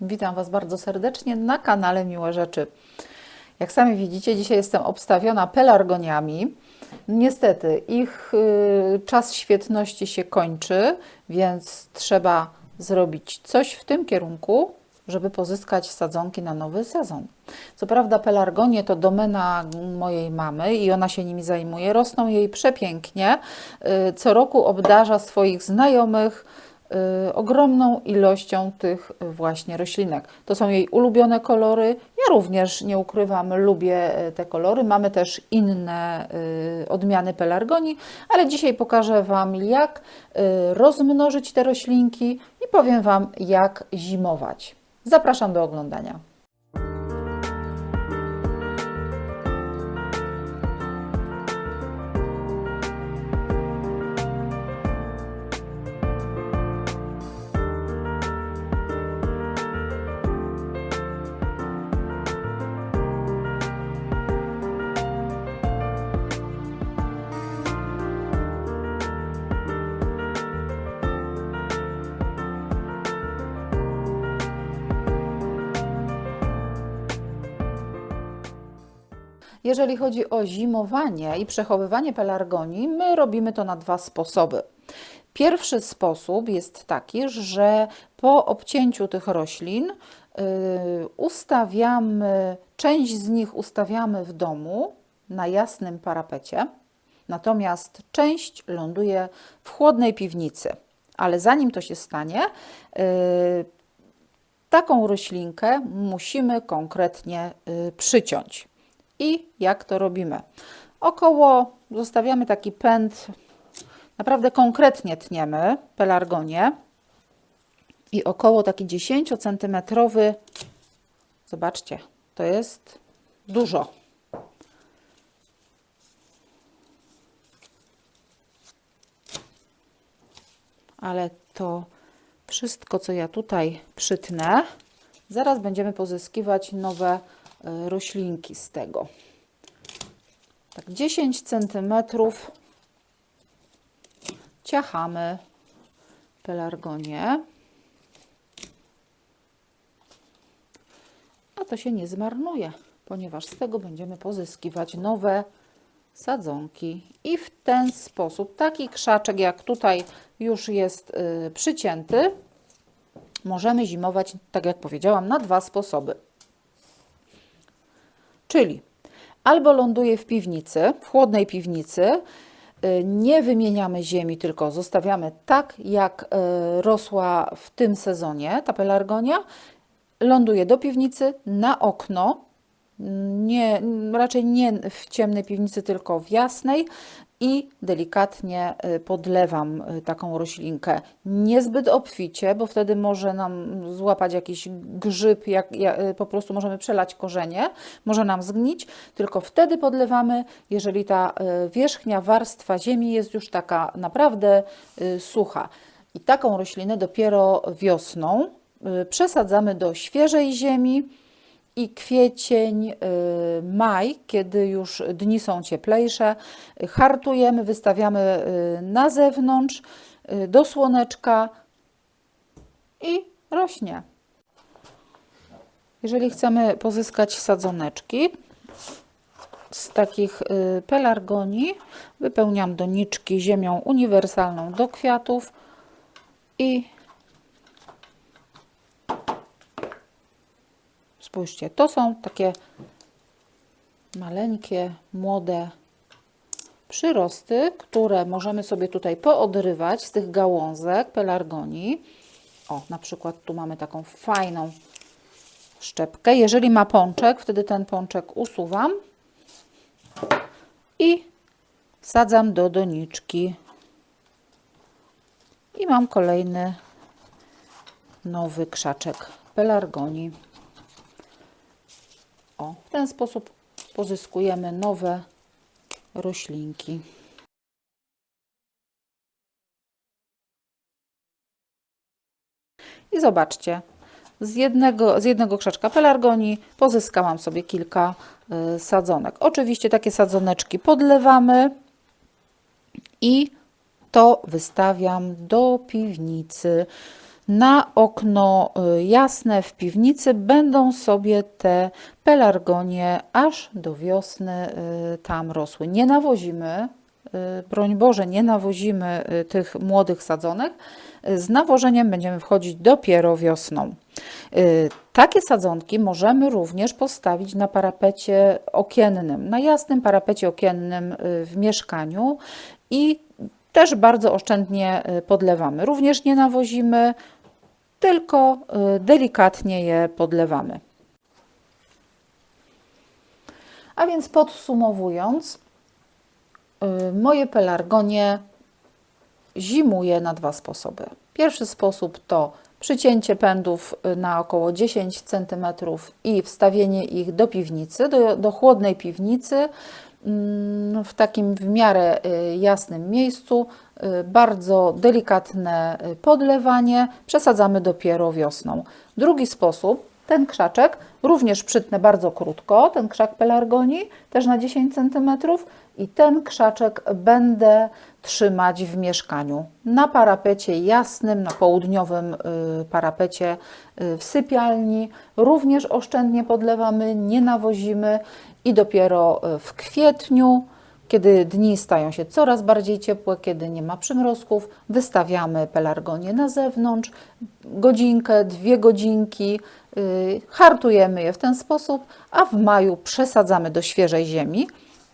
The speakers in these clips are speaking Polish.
Witam Was bardzo serdecznie na kanale Miłe Rzeczy. Jak sami widzicie, dzisiaj jestem obstawiona pelargoniami. Niestety, ich y, czas świetności się kończy, więc trzeba zrobić coś w tym kierunku, żeby pozyskać sadzonki na nowy sezon. Co prawda, pelargonie to domena mojej mamy i ona się nimi zajmuje. Rosną jej przepięknie. Y, Co roku obdarza swoich znajomych ogromną ilością tych właśnie roślinek. To są jej ulubione kolory. Ja również, nie ukrywam, lubię y, te kolory. Mamy też inne y, odmiany pelargonii, ale dzisiaj pokażę Wam, jak y, rozmnożyć te roślinki i powiem Wam, jak zimować. Zapraszam do oglądania. Jeżeli chodzi o zimowanie i przechowywanie pelargonii, my robimy to na dwa sposoby. Pierwszy sposób jest taki, że po obcięciu tych roślin yy, ustawiamy, część z nich ustawiamy w domu na jasnym parapecie, natomiast część ląduje w chłodnej piwnicy. Ale zanim to się stanie, yy, taką roślinkę musimy konkretnie y, przyciąć. I jak to robimy? Około zostawiamy taki pęd, naprawdę konkretnie tniemy pelargonię i około taki 10 centymetrowy, zobaczcie, to jest dużo. Ale to wszystko, co ja tutaj przytnę, zaraz będziemy pozyskiwać nowe roślinki z tego. Tak 10 centymetrów ciachamy pelargonię. A to się nie zmarnuje, ponieważ z tego będziemy pozyskiwać nowe sadzonki. I w ten sposób taki krzaczek, jak tutaj już jest y, przycięty, możemy zimować, tak jak powiedziałam, na dwa sposoby. Czyli albo ląduje w piwnicy, w chłodnej piwnicy, y, nie wymieniamy ziemi, tylko zostawiamy tak, jak y, rosła w tym sezonie ta pelargonia, ląduje do piwnicy, na okno, nie, raczej nie w ciemnej piwnicy, tylko w jasnej i delikatnie y, podlewam y, taką roślinkę. Niezbyt obficie, bo wtedy może nam złapać jakiś grzyb, jak, jak, y, po prostu możemy przelać korzenie, może nam zgnić, tylko wtedy podlewamy, jeżeli ta wierzchnia warstwa ziemi jest już taka naprawdę sucha. I taką roślinę dopiero wiosną przesadzamy do świeżej ziemi, i kwiecień, y, maj, kiedy już dni są cieplejsze, hartujemy, wystawiamy y, na zewnątrz y, do słoneczka i rośnie. Jeżeli chcemy pozyskać sadzoneczki z takich pelargonii, wypełniam doniczki ziemią uniwersalną do kwiatów i Spójrzcie, to są takie maleńkie, młode przyrosty, które możemy sobie tutaj poodrywać z tych gałązek pelargonii. O, na przykład tu mamy taką fajną szczepkę. Jeżeli ma pączek, wtedy ten pączek usuwam i wsadzam do doniczki. I mam kolejny nowy krzaczek pelargonii. O, w ten sposób pozyskujemy nowe roślinki. I zobaczcie, z jednego, z jednego krzaczka pelargonii pozyskałam sobie kilka y, sadzonek. Oczywiście takie sadzoneczki podlewamy i to wystawiam do piwnicy na okno y, jasne w piwnicy będą sobie te pelargonie aż do wiosny y, tam rosły. Nie nawozimy, y, broń Boże, nie nawozimy tych młodych sadzonek. Z nawożeniem będziemy wchodzić dopiero wiosną. Takie sadzonki możemy również postawić na parapecie okiennym, na jasnym parapecie okiennym w mieszkaniu i też bardzo oszczędnie podlewamy. Również nie nawozimy, tylko y, delikatnie je podlewamy. A więc podsumowując, y, moje pelargonie zimuje na dwa sposoby. Pierwszy sposób to przycięcie pędów y, na około 10 cm i wstawienie ich do piwnicy, do, do chłodnej piwnicy mm, w takim w miarę jasnym miejscu. Bardzo delikatne y, podlewanie. Przesadzamy dopiero wiosną. Drugi sposób ten krzaczek również przytnę bardzo krótko, ten krzak pelargonii, też na 10 cm i ten krzaczek będę trzymać w mieszkaniu. Na parapecie jasnym, na południowym y, parapecie y, w sypialni. Również oszczędnie podlewamy, nie nawozimy i dopiero w kwietniu kiedy dni stają się coraz bardziej ciepłe, kiedy nie ma przymrozków, wystawiamy pelargonię na zewnątrz, godzinkę, dwie godzinki, yy, hartujemy je w ten sposób, a w maju przesadzamy do świeżej ziemi.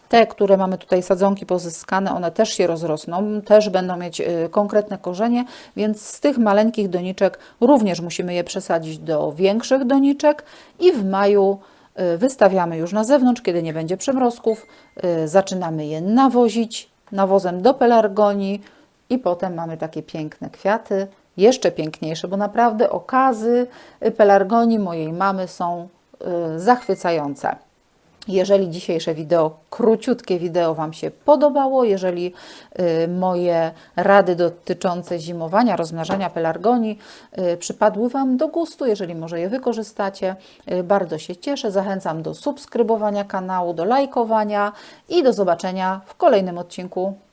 Te, które mamy tutaj sadzonki pozyskane, one też się rozrosną, też będą mieć y, konkretne korzenie, więc z tych maleńkich doniczek również musimy je przesadzić do większych doniczek i w maju y, wystawiamy już na zewnątrz, kiedy nie będzie przymrozków, y, zaczynamy je nawozić nawozem do pelargonii i potem mamy takie piękne kwiaty, jeszcze piękniejsze, bo naprawdę okazy y, pelargonii mojej mamy są y, zachwycające. Jeżeli dzisiejsze wideo, króciutkie wideo Wam się podobało, jeżeli y, moje rady dotyczące zimowania, rozmnażania pelargonii y, przypadły Wam do gustu, jeżeli może je wykorzystacie, y, bardzo się cieszę. Zachęcam do subskrybowania kanału, do lajkowania i do zobaczenia w kolejnym odcinku.